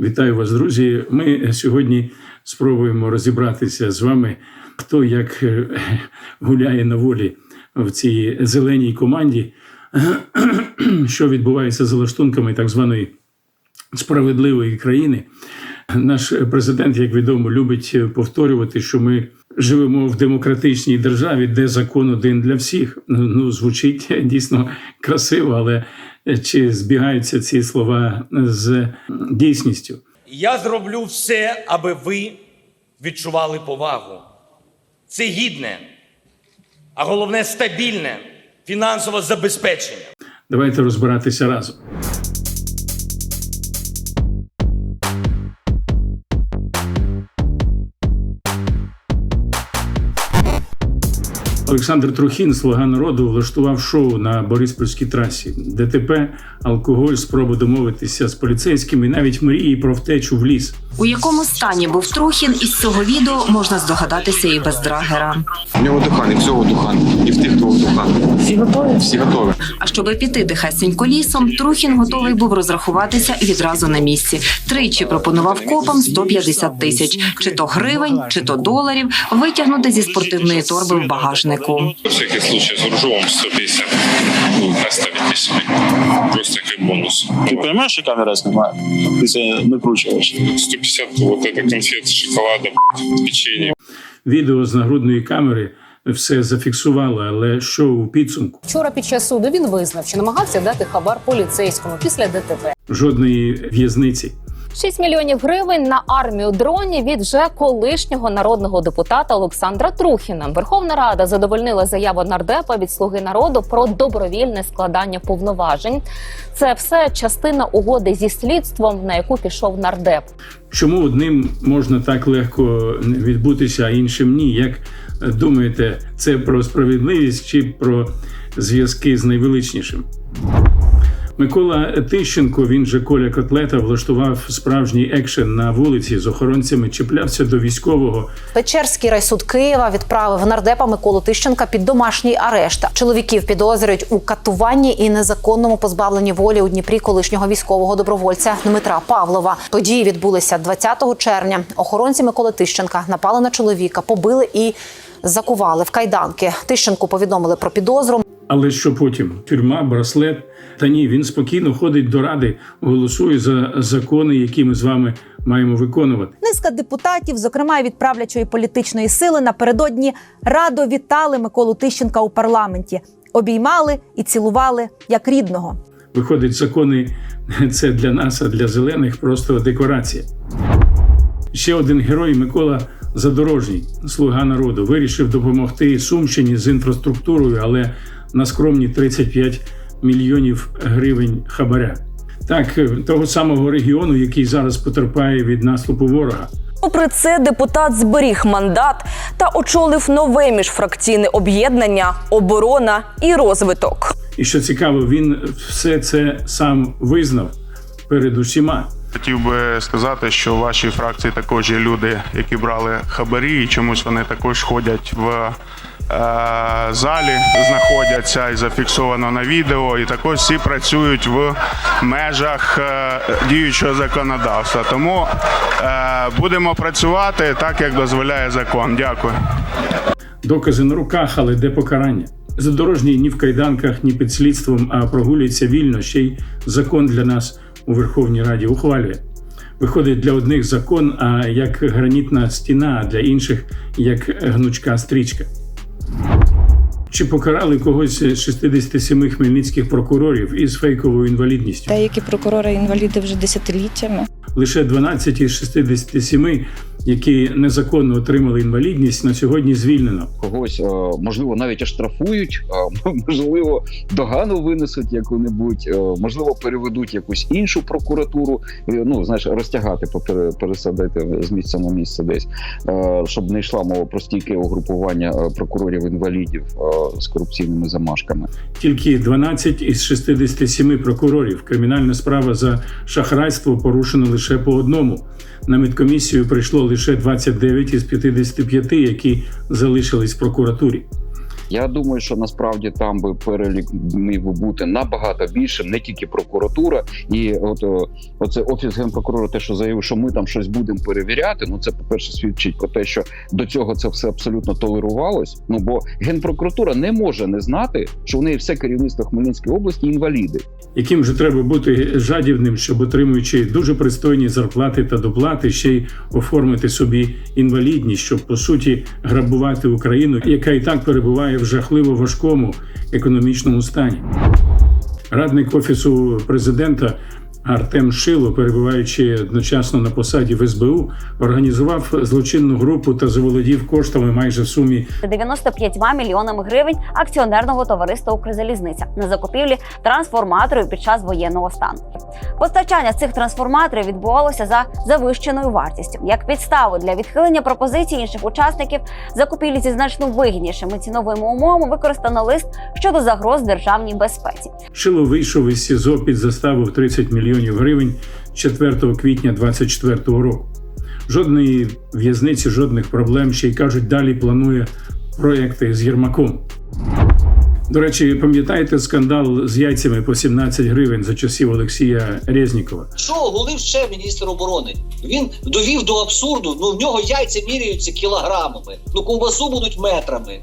Вітаю вас, друзі. Ми сьогодні спробуємо розібратися з вами, хто як е, гуляє на волі в цій зеленій команді, що відбувається за лаштунками так званої справедливої країни. Наш президент, як відомо, любить повторювати, що ми живемо в демократичній державі, де закон один для всіх. Ну, звучить дійсно красиво, але чи збігаються ці слова з дійсністю? Я зроблю все, аби ви відчували повагу. Це гідне, а головне стабільне фінансове забезпечення. Давайте розбиратися разом. Олександр Трухін, слуга народу, влаштував шоу на Бориспільській трасі. ДТП, алкоголь, спроба домовитися з поліцейськими, навіть мрії про втечу в ліс. У якому стані був Трухін із цього відео можна здогадатися і без драгера. У нього духан, і всього духан, і в тих двох духан. Всі готові? Всі готові. А щоби піти тихесенько лісом, Трухін готовий був розрахуватися відразу на місці. Тричі пропонував копам 150 тисяч, чи то гривень, чи то доларів, витягнути зі спортивної торби в багажнику. На всякий случай с ружьем 150 оставить при себе. Просто как бонус. Ты понимаешь, что камера снимает? Ты себя накручиваешь. 150 вот это конфет, шоколада, печенье. Відео з нагрудної камери все зафіксувало, але що у підсумку? Вчора під час суду він визнав, що намагався дати хабар поліцейському після ДТП. Жодної в'язниці. 6 мільйонів гривень на армію дронів від вже колишнього народного депутата Олександра Трухіна. Верховна Рада задовольнила заяву нардепа від слуги народу про добровільне складання повноважень. Це все частина угоди зі слідством, на яку пішов нардеп. Чому одним можна так легко відбутися, а іншим ні? Як думаєте, це про справедливість чи про зв'язки з найвеличнішим? Микола Тищенко, він же Коля Котлета, влаштував справжній екшен на вулиці з охоронцями, чіплявся до військового. Печерський райсуд Києва відправив нардепа Миколу Тищенка під домашній арешт. Чоловіків підозрюють у катуванні і незаконному позбавленні волі у Дніпрі колишнього військового добровольця Дмитра Павлова. Події відбулися 20 червня. Охоронці Миколи Тищенка напали на чоловіка, побили і закували в кайданки. Тищенку повідомили про підозру. Але що потім? Тюрма, браслет. Та ні, він спокійно ходить до ради, голосує за закони, які ми з вами маємо виконувати. Низка депутатів, зокрема від правлячої політичної сили, напередодні радо вітали Миколу Тищенка у парламенті, обіймали і цілували як рідного. Виходить, закони це для нас, а для зелених просто декорація. Ще один герой Микола Задорожній, слуга народу, вирішив допомогти Сумщині з інфраструктурою, але на скромні 35 мільйонів гривень хабаря. Так, того самого регіону, який зараз потерпає від наступу ворога. Попри це, депутат зберіг мандат та очолив нове міжфракційне об'єднання Оборона і розвиток. І що цікаво, він все це сам визнав перед усіма. Хотів би сказати, що в вашій фракції також є люди, які брали хабарі, і чомусь вони також ходять в е, залі, знаходяться і зафіксовано на відео. І також всі працюють в межах е, діючого законодавства. Тому е, будемо працювати так, як дозволяє закон. Дякую. Докази на руках, але де покарання? Задорожній ні в кайданках, ні під слідством, а прогулюється вільно. Ще й закон для нас у Верховній Раді ухвалює. Виходить для одних закон, а як гранітна стіна, а для інших як гнучка стрічка. Чи покарали когось з 67 хмельницьких прокурорів із фейковою інвалідністю? Деякі прокурори інваліди вже десятиліттями. Лише 12 із 67, які незаконно отримали інвалідність, на сьогодні звільнено. Когось, е, можливо, навіть оштрафують, можливо, догану винесуть яку-небудь, е, можливо, переведуть якусь іншу прокуратуру, ну, знаєш, розтягати, пересадити з місця на місце десь, е, щоб не йшла мова про стійке угрупування прокурорів-інвалідів е, з корупційними замашками. Тільки 12 із 67 прокурорів. Кримінальна справа за шахрайство порушено лише по одному. На медкомісію прийшло лише 29 із 55, які залишились в прокуратурі. Я думаю, що насправді там би перелік міг бути набагато більшим, не тільки прокуратура, і от о, оце офіс генпрокурора, те, що заявив, що ми там щось будемо перевіряти. Ну це по перше свідчить про те, що до цього це все абсолютно толерувалось. Ну бо генпрокуратура не може не знати, що в неї все керівництво Хмельницької області інваліди. яким же треба бути жадібним, щоб отримуючи дуже пристойні зарплати та доплати, ще й оформити собі інвалідність, щоб по суті грабувати Україну, яка і так перебуває в жахливо важкому економічному стані. Радник офісу президента Артем Шило, перебуваючи одночасно на посаді в СБУ, організував злочинну групу та заволодів коштами майже в сумі 95 мільйонами гривень акціонерного товариства Укрзалізниця на закупівлі трансформаторів під час воєнного стану. Постачання цих трансформаторів відбувалося за завищеною вартістю. Як підставу для відхилення пропозицій інших учасників закупівлі зі значно вигіднішими ціновими умовами використано лист щодо загроз державній безпеці. Шило вийшов із СІЗО під заставу в 30 мільйонів гривень 4 квітня 2024 року. Жодної в'язниці, жодних проблем. Ще й кажуть, далі планує проекти з Єрмаком. До речі, пам'ятаєте скандал з яйцями по 17 гривень за часів Олексія Резнікова? Що оголив ще міністр оборони? Він довів до абсурду. Ну в нього яйця міряються кілограмами, ну ковбасу будуть метрами.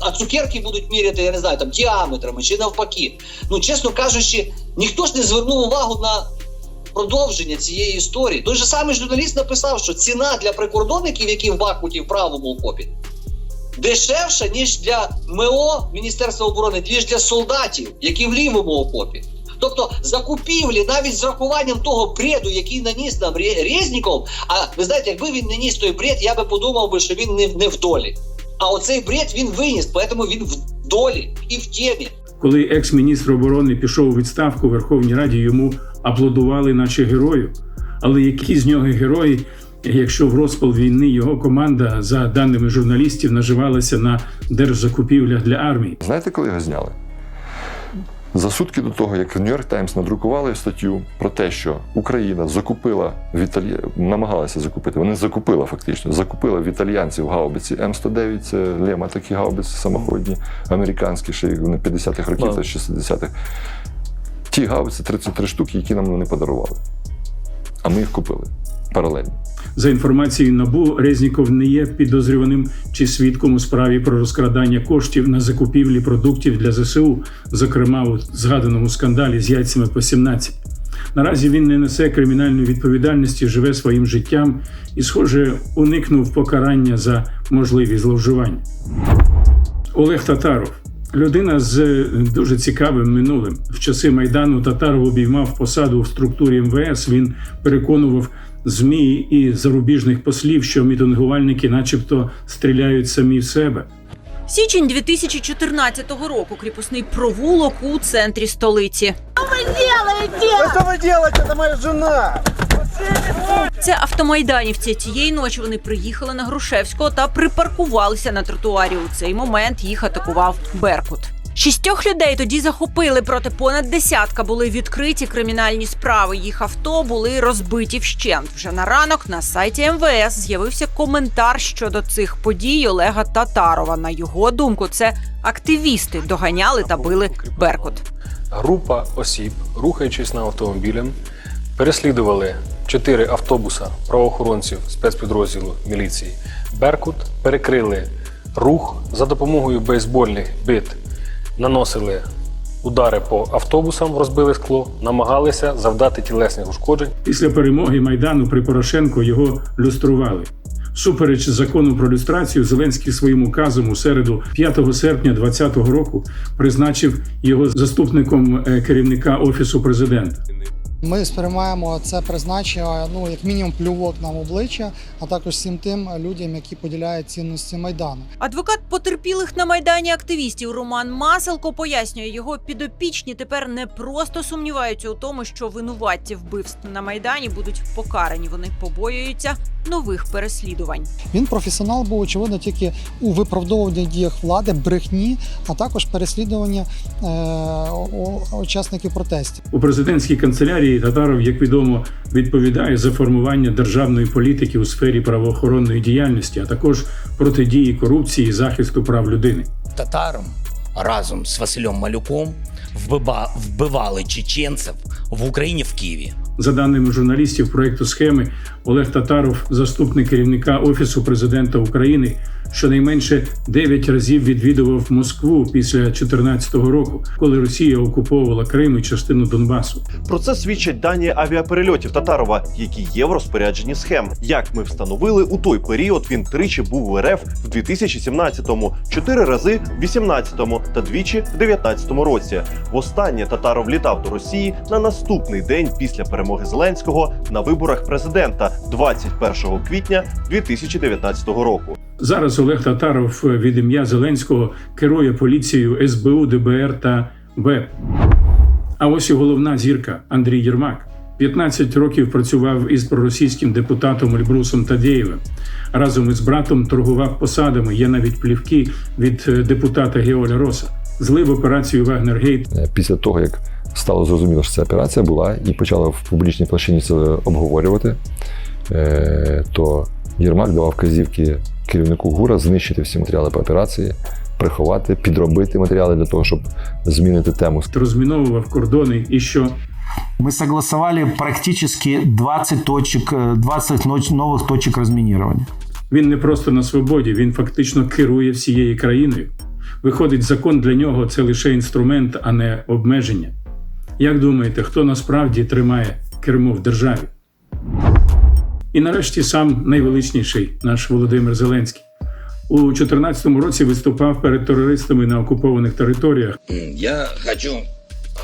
А цукерки будуть міряти, я не знаю, там діаметрами чи навпаки. Ну, чесно кажучи, ніхто ж не звернув увагу на продовження цієї історії. Той же самий журналіст написав, що ціна для прикордонників, які в Бахмуті в правому окопі, дешевша, ніж для МО Міністерства оборони, ніж для солдатів, які в лівому окопі. Тобто закупівлі навіть з рахуванням того бреду, який наніс нам Резніков, а ви знаєте, якби він не ніс той бред, я би подумав би, що він не, не в долі. А оцей бред він виніс, тому він в долі і в темі. Коли екс-міністр оборони пішов у відставку в Верховній Раді, йому аплодували, наче герою. Але які з нього герої, якщо в розпал війни його команда, за даними журналістів, наживалася на держзакупівлях для армії? Знаєте, коли його зняли? За сутки до того, як Нью-Йорк Таймс надрукували статтю про те, що Україна закупила в Італі... намагалася закупити, вони закупила фактично, закупила в італіянців гаубиці М109, це Лема такі гаубиці самоходні, американські, ще й вони 50-х років та 60-х. Ті гаубиці 33 штуки, які нам не подарували. А ми їх купили паралельно. За інформацією НАБУ, Резніков не є підозрюваним чи свідком у справі про розкрадання коштів на закупівлі продуктів для ЗСУ, зокрема у згаданому скандалі з яйцями по 17. Наразі він не несе кримінальної відповідальності, живе своїм життям і, схоже, уникнув покарання за можливі зловживання. Олег Татаров. Людина з дуже цікавим минулим. В часи Майдану Татаров обіймав посаду в структурі МВС. Він переконував ЗМІ і зарубіжних послів, що мітингувальники, начебто, стріляють самі в себе. Січень 2014 року. Кріпосний провулок у центрі столиці. Что вы делаете? Это моя жена! Це автомайданівці. Цієї ночі вони приїхали на Грушевського та припаркувалися на тротуарі. У цей момент їх атакував Беркут. Шістьох людей тоді захопили, проти понад десятка були відкриті кримінальні справи. Їх авто були розбиті вщент. Вже на ранок на сайті МВС з'явився коментар щодо цих подій Олега Татарова. На його думку, це активісти доганяли та били Беркут. Група осіб, рухаючись на автомобілем, переслідували чотири автобуса правоохоронців спецпідрозділу міліції Беркут, перекрили рух за допомогою бейсбольних бит, наносили удари по автобусам, розбили скло, намагалися завдати тілесних ушкоджень. Після перемоги Майдану при Порошенко його люстрували. Супереч закону про люстрацію, Зеленський своїм указом у середу, 5 серпня 2020 року, призначив його заступником е, керівника офісу президента. Ми сприймаємо це призначення, ну як мінімум плювок нам обличчя, а також всім тим людям, які поділяють цінності майдану. Адвокат потерпілих на майдані активістів Роман Маселко пояснює, його підопічні тепер не просто сумніваються у тому, що винуватці вбивств на майдані будуть покарані. Вони побоюються нових переслідувань. Він професіонал був очевидно тільки у виправдовуванні діях влади, брехні, а також переслідування е, учасників протестів. У президентській канцелярії Андрій Татаров, як відомо, відповідає за формування державної політики у сфері правоохоронної діяльності, а також протидії корупції і захисту прав людини. Татаром разом з Василем Малюком вбива- вбивали чеченців в Україні в Києві. За даними журналістів проекту схеми, Олег Татаров, заступник керівника Офісу президента України, щонайменше 9 разів відвідував Москву після 2014 року, коли Росія окуповувала Крим і частину Донбасу. Про це свідчать дані авіаперельотів Татарова, які є в розпорядженні схем. Як ми встановили, у той період він тричі був в РФ в 2017-му, чотири рази в 18-му та двічі в 19-му році. Востаннє Татаров літав до Росії на наступний день після перемоги Зеленського на виборах президента 21 квітня 2019 року. Зараз Олег Татаров від ім'я Зеленського керує поліцією СБУ, ДБР та БЕП. А ось і головна зірка Андрій Єрмак. 15 років працював із проросійським депутатом Ельбрусом Тадєєвим. Разом із братом торгував посадами. Є навіть плівки від е, депутата Геоля Роса. Злив операцію Вагнергейт Е, Після того, як стало зрозуміло, що ця операція була, і почали в публічній площині це обговорювати, е, то Єрмак давав вказівки керівнику ГУРа знищити всі матеріали по операції, приховати, підробити матеріали для того, щоб змінити тему. розміновував кордони і що Мы согласовали практически 20 точек, э, 20 ноч- новых точек разминирования. Він не просто на свободі, він фактично керує всією країною. Виходить, закон для нього це лише інструмент, а не обмеження. Як думаєте, хто насправді тримає кермо в державі? І нарешті сам найвеличніший наш Володимир Зеленський. У 2014 році виступав перед терористами на окупованих територіях. Я хочу,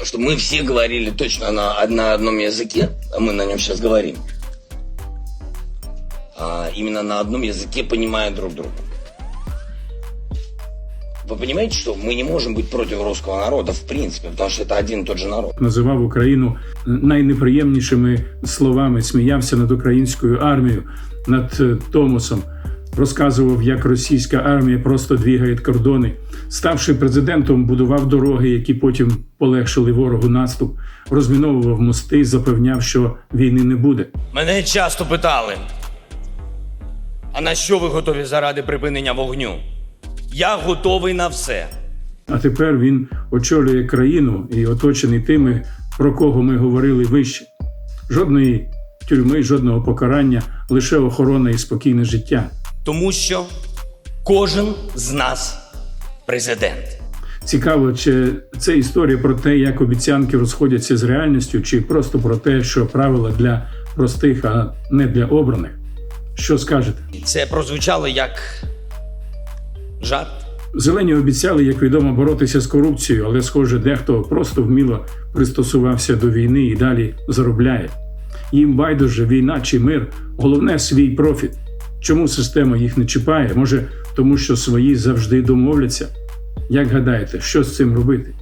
чтобы мы все говорили точно на, на одном языке, а мы на нем сейчас говорим. А именно на одном языке, понимая друг друга. Вы понимаете, что мы не можем быть против русского народа в принципе, потому что это один и тот же народ. називав Україну найнеприємнішими словами, сміявся над українською армією, над е, Томосом, розказував, як російська армія просто двігає кордони. Ставши президентом, будував дороги, які потім полегшили ворогу наступ, розміновував мости, запевняв, що війни не буде. Мене часто питали: а на що ви готові заради припинення вогню? Я готовий на все. А тепер він очолює країну і оточений тими, про кого ми говорили вище. Жодної тюрми, жодного покарання, лише охорона і спокійне життя. Тому що кожен з нас президент. Цікаво, чи це історія про те, як обіцянки розходяться з реальністю, чи просто про те, що правила для простих, а не для обраних. Що скажете? Це прозвучало як жарт. Зелені обіцяли, як відомо, боротися з корупцією, але, схоже, дехто просто вміло пристосувався до війни і далі заробляє. Їм байдуже війна чи мир, головне свій профіт. Чому система їх не чіпає? Може, тому що свої завжди домовляться? Як гадаєте, що з цим робити?